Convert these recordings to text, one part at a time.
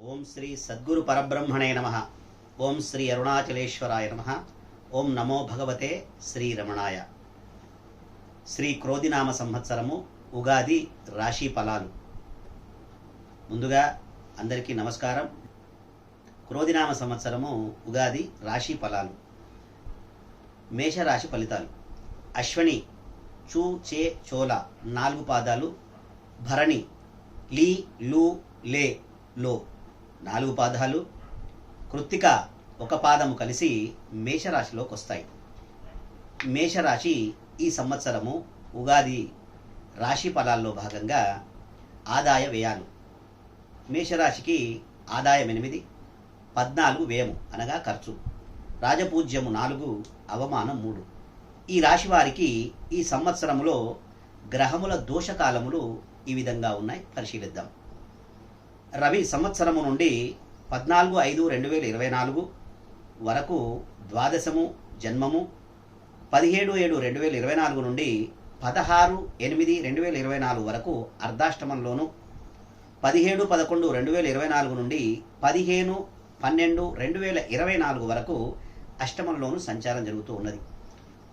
ఓం శ్రీ సద్గురు పరబ్రహ్మణే నమ. ఓం శ్రీ అరుణాచలేశ్వరాయ నమ. ఓం నమో భగవతే శ్రీ రమణాయ శ్రీ క్రోధినామ సంవత్సరము ఉగాది రాశి ఫలాలు. ముందుగా అందరికీ నమస్కారం. క్రోధినామ సంవత్సరము ఉగాది రాశి ఫలాలు. మేషరాశి ఫలితాలు. అశ్వని చూ చే చోల నాలుగు పాదాలు భరణి లీ లూ లే లో. నాలుగు పాదాలు కృత్తిక ఒక పాదము కలిసి మేషరాశిలోకి వస్తాయి మేషరాశి ఈ సంవత్సరము ఉగాది రాశి ఫలాల్లో భాగంగా ఆదాయ వ్యయాలు. మేషరాశికి ఆదాయం ఎనిమిది పద్నాలుగు వ్యయము అనగా ఖర్చు. రాజపూజ్యము నాలుగు అవమానం మూడు. ఈ రాశి వారికి ఈ సంవత్సరములో గ్రహముల దోషకాలములు ఈ విధంగా ఉన్నాయి పరిశీలిద్దాం. రవి సంవత్సరము నుండి పద్నాలుగు ఐదు రెండు వేల ఇరవై నాలుగు వరకు ద్వాదశము జన్మము పదిహేడు ఏడు రెండు వేల ఇరవై నాలుగు నుండి పదహారు ఎనిమిది రెండు వేల ఇరవై నాలుగు వరకు అర్ధాష్టమంలోను పదిహేడు పదకొండు రెండు వేల ఇరవై నాలుగు నుండి పదిహేను పన్నెండు రెండు వేల ఇరవై నాలుగు వరకు అష్టమంలోను సంచారం జరుగుతూ ఉన్నది.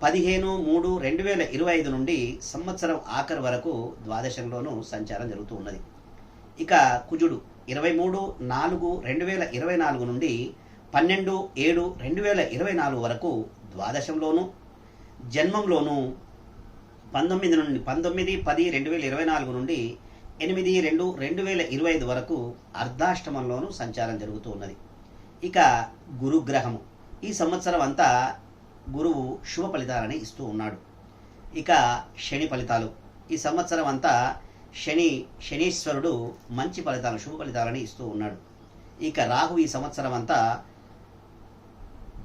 పదిహేను మూడు రెండు వేల ఇరవై ఐదు నుండి సంవత్సరం ఆఖరు వరకు ద్వాదశంలోనూ సంచారం జరుగుతూ ఉన్నది. ఇక కుజుడు ఇరవై మూడు నాలుగు రెండు వేల ఇరవై నాలుగు నుండి పన్నెండు ఏడు రెండు వేల ఇరవై నాలుగు వరకు ద్వాదశంలోను జన్మంలోను పంతొమ్మిది నుండి పంతొమ్మిది పది రెండు వేల ఇరవై నాలుగు నుండి ఎనిమిది రెండు రెండు వేల ఇరవై ఐదు వరకు అర్ధాష్టమంలోనూ సంచారం జరుగుతూ ఉన్నది. ఇక గురుగ్రహము. ఈ సంవత్సరం అంతా గురువు శుభ ఫలితాలని ఇస్తూ ఉన్నాడు. ఇక శని ఫలితాలు. ఈ సంవత్సరం అంతా శని శనీశ్వరుడు మంచి ఫలితాలు శుభ ఫలితాలని ఇస్తూ ఉన్నాడు. ఇక రాహు ఈ సంవత్సరం అంతా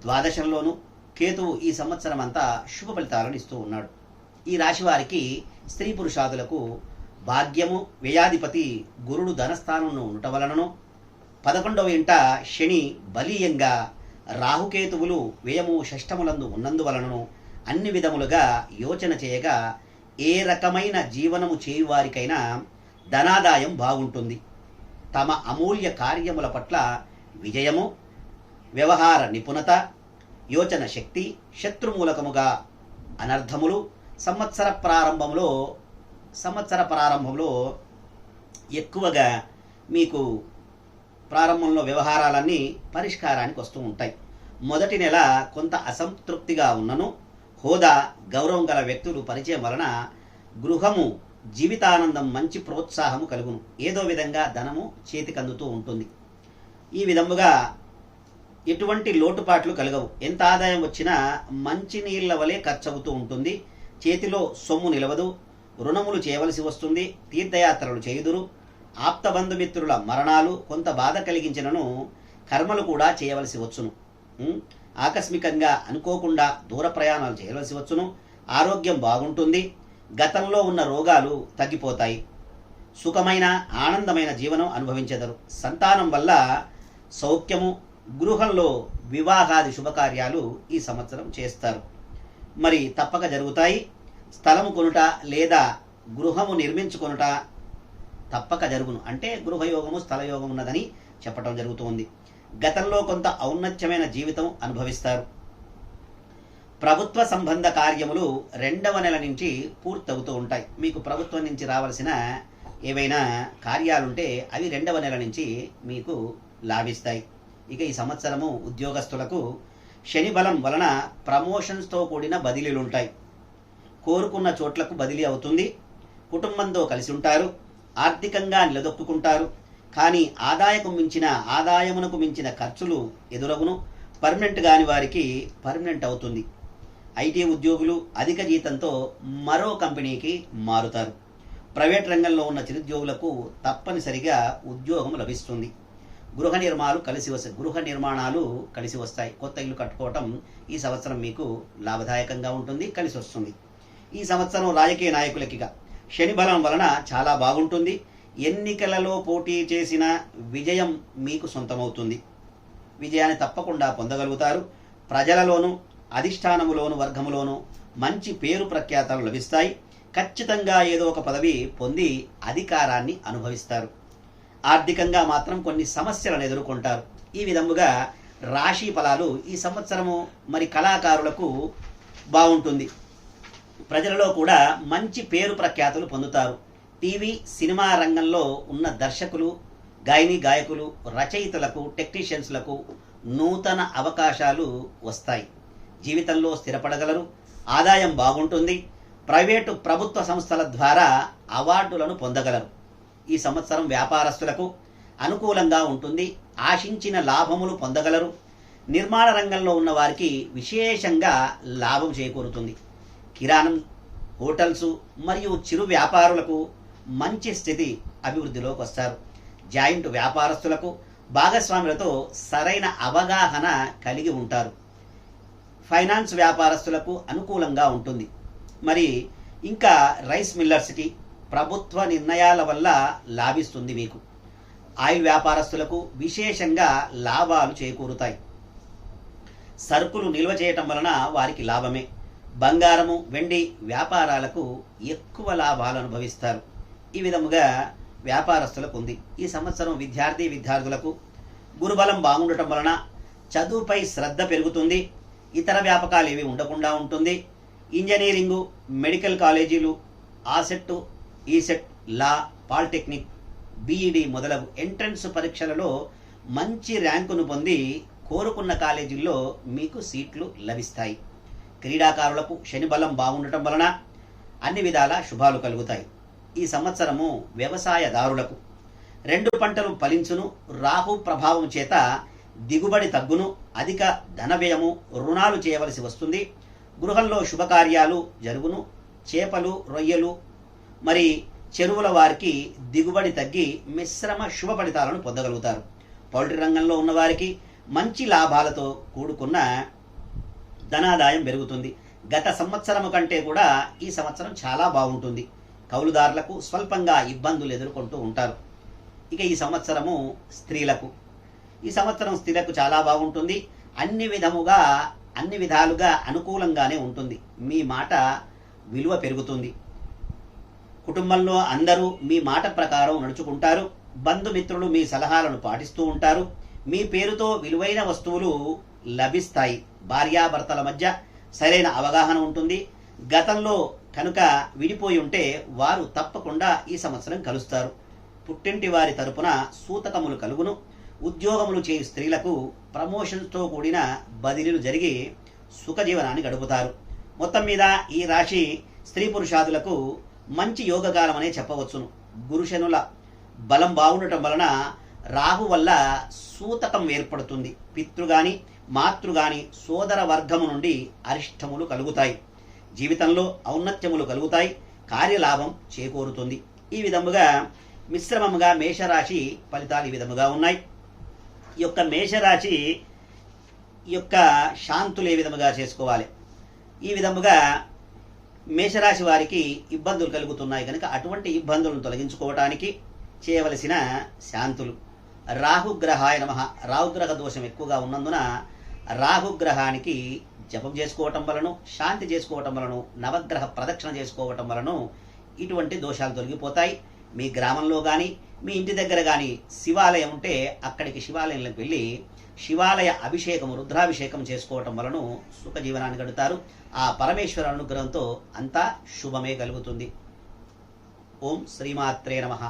ద్వాదశంలోను కేతువు ఈ సంవత్సరం అంతా శుభ ఫలితాలను ఇస్తూ ఉన్నాడు. ఈ రాశి వారికి స్త్రీ పురుషాదులకు భాగ్యము వ్యయాధిపతి గురుడు ధనస్థానంలో ఉండటం వలనను పదకొండవ ఇంట శని బలీయంగా రాహుకేతువులు వ్యయము షష్టములందు ఉన్నందువలనను అన్ని విధములుగా యోచన చేయగా ఏ రకమైన జీవనము చేయువారికైనా ధనాదాయం బాగుంటుంది. తమ అమూల్య కార్యముల పట్ల విజయము వ్యవహార నిపుణత యోచన శక్తి శత్రుమూలకముగా అనర్థములు సంవత్సర ప్రారంభంలో సంవత్సర ప్రారంభంలో ఎక్కువగా మీకు ప్రారంభంలో వ్యవహారాలన్నీ పరిష్కారానికి వస్తూ ఉంటాయి. మొదటి నెల కొంత అసంతృప్తిగా ఉన్నను హోదా గౌరవం గల వ్యక్తులు పరిచయం వలన గృహము జీవితానందం మంచి ప్రోత్సాహము కలుగును. ఏదో విధంగా ధనము చేతికందుతూ ఉంటుంది. ఈ విధముగా ఎటువంటి లోటుపాట్లు కలగవు. ఎంత ఆదాయం వచ్చినా మంచి నీళ్ళ వలె ఖర్చవుతూ ఉంటుంది. చేతిలో సొమ్ము నిలవదు. రుణములు చేయవలసి వస్తుంది. తీర్థయాత్రలు చేయుదురు. ఆప్త బంధుమిత్రుల మరణాలు కొంత బాధ కలిగించినను కర్మలు కూడా చేయవలసి వచ్చును. ఆకస్మికంగా అనుకోకుండా దూర ప్రయాణాలు చేయవలసి వచ్చును. ఆరోగ్యం బాగుంటుంది. గతంలో ఉన్న రోగాలు తగ్గిపోతాయి. సుఖమైన ఆనందమైన జీవనం అనుభవించెదరు. సంతానం వల్ల సౌఖ్యము గృహంలో వివాహాది శుభకార్యాలు ఈ సంవత్సరం చేస్తారు. మరి తప్పక జరుగుతాయి. స్థలము కొనుట లేదా గృహము నిర్మించుకొనుట తప్పక జరుగును. అంటే గృహయోగము స్థలయోగం ఉన్నదని చెప్పడం జరుగుతుంది. గతంలో కొంత ఔన్నత్యమైన జీవితం అనుభవిస్తారు. ప్రభుత్వ సంబంధ కార్యములు రెండవ నెల నుంచి పూర్తవుతూ ఉంటాయి. మీకు ప్రభుత్వం నుంచి రావాల్సిన ఏవైనా కార్యాలుంటే అవి రెండవ నెల నుంచి మీకు లాభిస్తాయి. ఇక ఈ సంవత్సరము ఉద్యోగస్తులకు శని బలం వలన ప్రమోషన్స్తో కూడిన బదిలీలు ఉంటాయి కోరుకున్న చోట్లకు బదిలీ అవుతుంది. కుటుంబంతో కలిసి ఉంటారు. ఆర్థికంగా నిలదొక్కుంటారు కానీ ఆదాయకు మించిన ఆదాయమునకు మించిన ఖర్చులు ఎదురగును. పర్మనెంట్ కాని వారికి పర్మనెంట్ అవుతుంది. ఐటీ ఉద్యోగులు అధిక జీతంతో మరో కంపెనీకి మారుతారు. ప్రైవేట్ రంగంలో ఉన్న చిరుద్యోగులకు తప్పనిసరిగా ఉద్యోగం లభిస్తుంది. గృహ నిర్మాణాలు కలిసి వస్తాయి గృహ నిర్మాణాలు కలిసి వస్తాయి. కొత్త ఇల్లు కట్టుకోవటం ఈ సంవత్సరం మీకు లాభదాయకంగా ఉంటుంది కలిసి వస్తుంది. ఈ సంవత్సరం రాజకీయ నాయకులకిగా శని బలం వలన చాలా బాగుంటుంది. ఎన్నికలలో పోటీ చేసిన విజయం మీకు సొంతమవుతుంది. విజయాన్ని తప్పకుండా పొందగలుగుతారు. ప్రజలలోనూ అధిష్టానములోను వర్గములోను మంచి పేరు ప్రఖ్యాతలు లభిస్తాయి. ఖచ్చితంగా ఏదో ఒక పదవి పొంది అధికారాన్ని అనుభవిస్తారు. ఆర్థికంగా మాత్రం కొన్ని సమస్యలను ఎదుర్కొంటారు. ఈ విధముగా రాశి ఫలాలు ఈ సంవత్సరము మరి కళాకారులకు బాగుంటుంది. ప్రజలలో కూడా మంచి పేరు ప్రఖ్యాతులు పొందుతారు. టీవీ సినిమా రంగంలో ఉన్న దర్శకులు గాయని గాయకులు రచయితలకు టెక్నీషియన్స్లకు నూతన అవకాశాలు వస్తాయి. జీవితంలో స్థిరపడగలరు ఆదాయం బాగుంటుంది ప్రైవేటు ప్రభుత్వ సంస్థల ద్వారా అవార్డులను పొందగలరు. ఈ సంవత్సరం వ్యాపారస్తులకు అనుకూలంగా ఉంటుంది ఆశించిన లాభములు పొందగలరు నిర్మాణ రంగంలో ఉన్న వారికి విశేషంగా లాభం చేకూరుతుంది. కిరాణం హోటల్స్ మరియు చిరు వ్యాపారులకు మంచి స్థితి అభివృద్ధిలోకి వస్తారు. జాయింట్ వ్యాపారస్తులకు భాగస్వాములతో సరైన అవగాహన కలిగి ఉంటారు. ఫైనాన్స్ వ్యాపారస్తులకు అనుకూలంగా ఉంటుంది. మరి ఇంకా రైస్ మిల్లర్స్కి ప్రభుత్వ నిర్ణయాల వల్ల లాభిస్తుంది మీకు. ఆయిల్ వ్యాపారస్తులకు విశేషంగా లాభాలు చేకూరుతాయి. సరుకులు నిల్వ చేయటం వలన వారికి లాభమే. బంగారము వెండి వ్యాపారాలకు ఎక్కువ లాభాలు అనుభవిస్తారు. ఈ విధముగా వ్యాపారస్తులకు ఉంది ఈ సంవత్సరం విద్యార్థి విద్యార్థులకు గురుబలం బాగుండటం వలన చదువుపై శ్రద్ధ పెరుగుతుంది. ఇతర వ్యాపకాలు ఏవి ఉండకుండా ఉంటుంది. ఇంజనీరింగు మెడికల్ కాలేజీలు AUCET ECET law polytechnic B Ed మొదలగు ఎంట్రన్స్ పరీక్షలలో మంచి ర్యాంకును పొంది కోరుకున్న కాలేజీల్లో మీకు సీట్లు లభిస్తాయి. క్రీడాకారులకు శని బలం బాగుండటం వలన అన్ని విధాల శుభాలు కలుగుతాయి. ఈ సంవత్సరము వ్యవసాయదారులకు రెండు పంటలు ఫలించును రాహు ప్రభావం చేత దిగుబడి తగ్గును అధిక ధన వ్యయము రుణాలు చేయవలసి వస్తుంది. గృహంలో శుభకార్యాలు జరుగును చేపలు రొయ్యలు మరి చెరువుల వారికి దిగుబడి తగ్గి మిశ్రమ శుభ ఫలితాలను పొందగలుగుతారు. పౌల్ట్రీ రంగంలో ఉన్నవారికి మంచి లాభాలతో కూడుకున్న ధనాదాయం పెరుగుతుంది. గత సంవత్సరము కంటే కూడా ఈ సంవత్సరం చాలా బాగుంటుంది. కౌలుదారులకు స్వల్పంగా ఇబ్బందులు ఎదుర్కొంటూ ఉంటారు. ఇక ఈ సంవత్సరము స్త్రీలకు. ఈ సంవత్సరం స్త్రీలకు చాలా బాగుంటుంది. అన్ని విధముగా అన్ని విధాలుగా అనుకూలంగానే ఉంటుంది. మీ మాట విలువ పెరుగుతుంది. కుటుంబంలో అందరూ మీ మాట ప్రకారం నడుచుకుంటారు. బంధుమిత్రులు మీ సలహాలను పాటిస్తూ ఉంటారు. మీ పేరుతో విలువైన వస్తువులు లభిస్తాయి. భార్యాభర్తల మధ్య సరైన అవగాహన ఉంటుంది. గతంలో కనుక విడిపోయి ఉంటే వారు తప్పకుండా ఈ సంవత్సరం కలుస్తారు. పుట్టింటి వారి తరపున సూతకములు కలుగును. ఉద్యోగములు చేయు స్త్రీలకు ప్రమోషన్స్తో కూడిన బదిలీలు జరిగి సుఖజీవనాన్ని గడుపుతారు. మొత్తం మీద ఈ రాశి స్త్రీ పురుషాదులకు మంచి యోగకాలం అనే చెప్పవచ్చును. గురుశనుల బలం బాగుండటం వలన రాహు వల్ల సూతకం ఏర్పడుతుంది. పితృగాని మాతృగాని సోదర వర్గము నుండి అరిష్టములు కలుగుతాయి. జీవితంలో ఔన్నత్యములు కలుగుతాయి కార్యలాభం చేకూరుతుంది. ఈ విధముగా మిశ్రమముగా మేషరాశి ఫలితాలు ఈ విధముగా ఉన్నాయి. ఈ యొక్క మేషరాశి యొక్క శాంతులు ఏ విధముగా చేసుకోవాలి? ఈ విధముగా మేషరాశి వారికి ఇబ్బందులు కలుగుతున్నాయి కనుక అటువంటి ఇబ్బందులను తొలగించుకోవటానికి చేయవలసిన శాంతులు. రాహుగ్రహాయ నమ రాహుగ్రహ దోషం ఎక్కువగా ఉన్నందున రాహుగ్రహానికి జపం చేసుకోవటం వలన శాంతి చేసుకోవటం వలన నవగ్రహ ప్రదక్షిణ చేసుకోవటం వలన ఇటువంటి దోషాలు తొలగిపోతాయి. మీ గ్రామంలో కానీ మీ ఇంటి దగ్గర కానీ శివాలయం ఉంటే అక్కడికి శివాలయంలోకి వెళ్ళి శివాలయ అభిషేకం రుద్రాభిషేకం చేసుకోవటం వలన సుఖ జీవనాన్ని గడుతారు ఆ పరమేశ్వర అనుగ్రహంతో అంతా శుభమే కలుగుతుంది. ఓం శ్రీమాత్రే నమః.